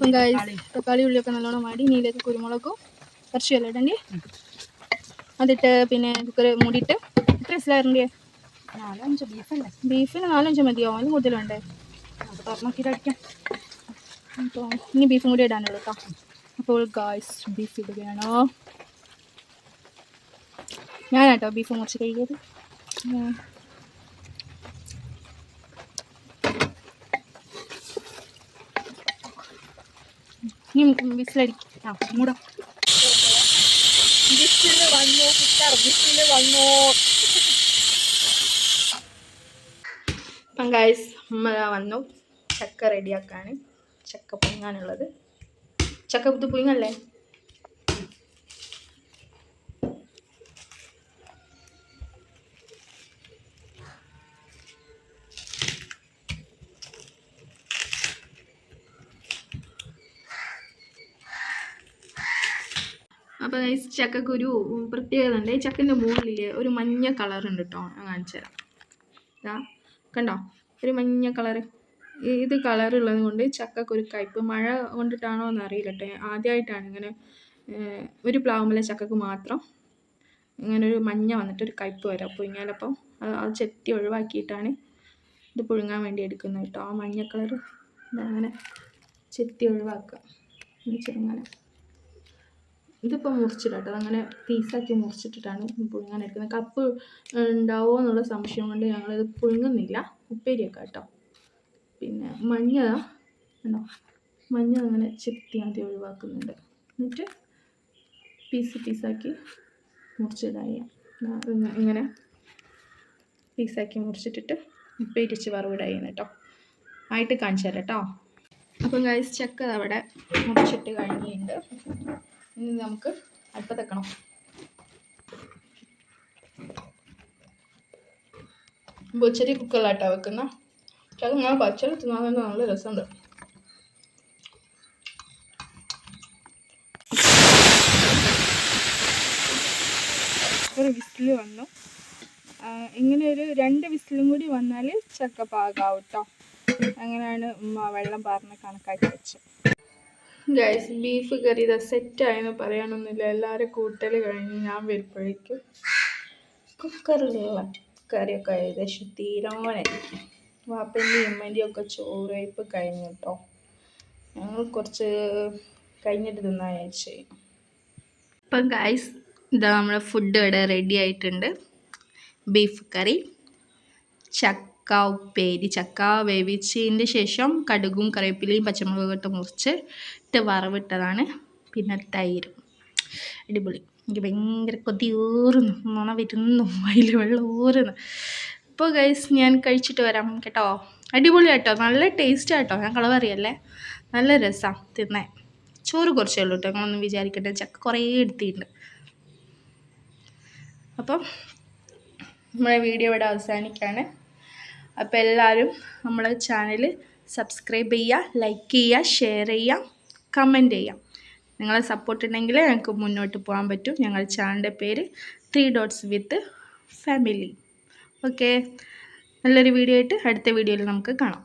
അപ്പം ഗായ്സ് തക്കാളി ഉള്ളിയൊക്കെ നല്ലോണം വാടി നീലേക്ക് കുരുമുളകും കുറച്ച് വെള്ളം ഇടണ്ടേ. അതിട്ട് പിന്നെ കുക്കർ മൂടിയിട്ട് എത്ര വിസിലായിരുന്നേ നാലഞ്ച് ബീഫല്ലേ ബീഫിന് നാലഞ്ച് മതിയോ? അതിന് കൂടുതൽ വേണ്ടേ അത് തുറന്നോക്കിയിട്ട് അപ്പോൾ ഇനി ബീഫും കൂടി ഇടാനുള്ളൂ കേട്ടോ അപ്പോൾ ഗായ്സ് ബീഫ് ഇടുകയാണോ ഞാനാട്ടോ ബീഫ് മുറിച്ച് കഴിക്കിയത് ഇനി വിസിലടിക്കും ആ മൂടാം. വിസിൽ വന്നു കുക്കർ വിസിൽ വന്നു? അപ്പം ഗായ്സ് അമ്മ വന്നു. ചക്ക റെഡിയാക്കാണ് ചക്ക പൊങ്ങാനുള്ളത് ചക്ക ഇത് പുഴുങ്ങല്ലേ? അപ്പോൾ ഗൈസ് ചക്കക്കുരു ഉം, പ്രത്യേകത ഉണ്ട്. ഈ ചക്കന്റെ മുകളിൽ ഒരു മഞ്ഞ കളർ ഉണ്ട് കേട്ടോ ഞാൻ കാണിച്ചു തരാം. ഇതാ കണ്ടോ? ഒരു മഞ്ഞ കളർ ഇത് കളർ ഉള്ളത് കൊണ്ട് ചക്കക്കുരു കയ്പ് മഴ കൊണ്ടിട്ടാണോ എന്ന് അറിയില്ല കേട്ടോ ആദ്യമായിട്ടാണ് ഇങ്ങനെ ഒരു പ്ലാവുമ്മലെ ചക്കക്ക് മാത്രം ഇങ്ങനെ ഒരു മഞ്ഞ വന്നിട്ട് ഒരു കയ്പ് വരാം. പുഴുങ്ങിയാലപ്പം അത് അത് ചെത്തി ഒഴിവാക്കിയിട്ടാണ് ഇത് പുഴുങ്ങാൻ വേണ്ടി എടുക്കുന്നത് കേട്ടോ ആ മഞ്ഞ കളർ അങ്ങനെ ചെത്തി ഒഴിവാക്കുക. ചെറുങ്ങനെ. ഇതിപ്പോൾ മുറിച്ചിട്ടാട്ടോ അങ്ങനെ പീസാക്കി മുറിച്ചിട്ടിട്ടാണ് പുഴുങ്ങാൻ എടുക്കുന്നത് കപ്പ് ഉണ്ടാവുമോ എന്നുള്ള സംശയം കൊണ്ട് ഞങ്ങളിത് പുഴുങ്ങുന്നില്ല. ഉപ്പേരിയൊക്കെ കേട്ടോ പിന്നെ മഞ്ഞ ഉണ്ടോ മഞ്ഞ അങ്ങനെ ചെത്തി ആദ്യം ഒഴിവാക്കുന്നുണ്ട്. എന്നിട്ട് പീസ് പീസാക്കി മുറിച്ചിടാൻ ഇങ്ങനെ പീസാക്കി മുറിച്ചിട്ടിട്ട് ഉപ്പേരിച്ച് വറവിടായി കേട്ടോ. ആയിട്ട് കാണിച്ചു തരാം കേട്ടോ. അപ്പം ഗൈസ് ചക്ക അവിടെ മുറിച്ചിട്ട് കഴിഞ്ഞിട്ടുണ്ട്. ഇനി നമുക്ക് അടുപ്പത്തെക്കണം ബുച്ചരി കുക്കറിലായിട്ടാണ് വെക്കുന്ന. പക്ഷെ അത് ഞാൻ പച്ചരി തിന്നാൻ തന്നെ നല്ല രസമുണ്ട്. ഒരു വിസിൽ വന്നു. ഇങ്ങനെ ഒരു രണ്ട് വിസിലും കൂടി വന്നാൽ ചക്ക പാകാവും കേട്ടോ അങ്ങനെയാണ് ഉമ്മ വെള്ളം പാർന്ന് കണക്കാക്കി വെച്ചത്. ഗൈസ് ബീഫ് കറി ഇതാ സെറ്റായെന്ന് പറയാനൊന്നുമില്ല. എല്ലാവരും കൂട്ടൽ കഴിഞ്ഞ് ഞാൻ വരുമ്പോഴേക്കും കുക്കറിലുള്ള കറിയൊക്കെ ഏകദേശം തീരാനെ വാപ്പന്റെയും ഉമ്മന്റെയും ഒക്കെ ചോറ് വയ്പ്പ് കഴിഞ്ഞു കേട്ടോ ഞങ്ങൾ കുറച്ച് കഴിഞ്ഞിട്ട് തിന്നാൻ ഇപ്പം ഗൈസ് ഇതാ നമ്മുടെ ഫുഡ് ഇവിടെ റെഡി ആയിട്ടുണ്ട്. ബീഫ് കറി ചക്ക ഉപ്പേരി ചക്ക വേവിച്ചതിന്റെ ശേഷം കടുകും കറിവേപ്പിലയും പച്ചമുളകും ഇട്ട് മുറിച്ച് ഇട്ട് വറവിട്ടതാണ്. പിന്നെ തൈര്. അടിപൊളി. എനിക്ക് ഭയങ്കര കൊതിയൂറുന്നു. മണം വരുന്നു. വയൽ വെള്ളം ഊറുന്നു. അപ്പോൾ ഗൈസ് ഞാൻ കഴിച്ചിട്ട് വരാം കേട്ടോ. അടിപൊളി കേട്ടോ നല്ല ടേസ്റ്റ് കേട്ടോ ഞാൻ കളവറിയല്ലേ? നല്ല രസമാണ് തിന്നേ. ചോറ് കുറച്ചേ ഉള്ളൂ കേട്ടോ. ഞങ്ങളൊന്നും വിചാരിക്കട്ടെ ചക്ക കുറേ എടുത്തിട്ടുണ്ട്. അപ്പം നമ്മുടെ വീഡിയോ ഇവിടെ അവസാനിക്കുകയാണ്. അപ്പോൾ എല്ലാവരും നമ്മളെ ചാനൽ സബ്സ്ക്രൈബ് ചെയ്യുക ലൈക്ക് ചെയ്യുക ഷെയർ ചെയ്യുക കമന്റ് ചെയ്യുക നിങ്ങളെ സപ്പോർട്ട് ഉണ്ടെങ്കിൽ ഞങ്ങൾക്ക് മുന്നോട്ട് പോകാൻ പറ്റും. ഞങ്ങളുടെ ചാനലിന്റെ പേര് three dots with family okay നല്ലൊരു വീഡിയോ ആയിട്ട് അടുത്ത വീഡിയോയിൽ നമുക്ക് കാണാം.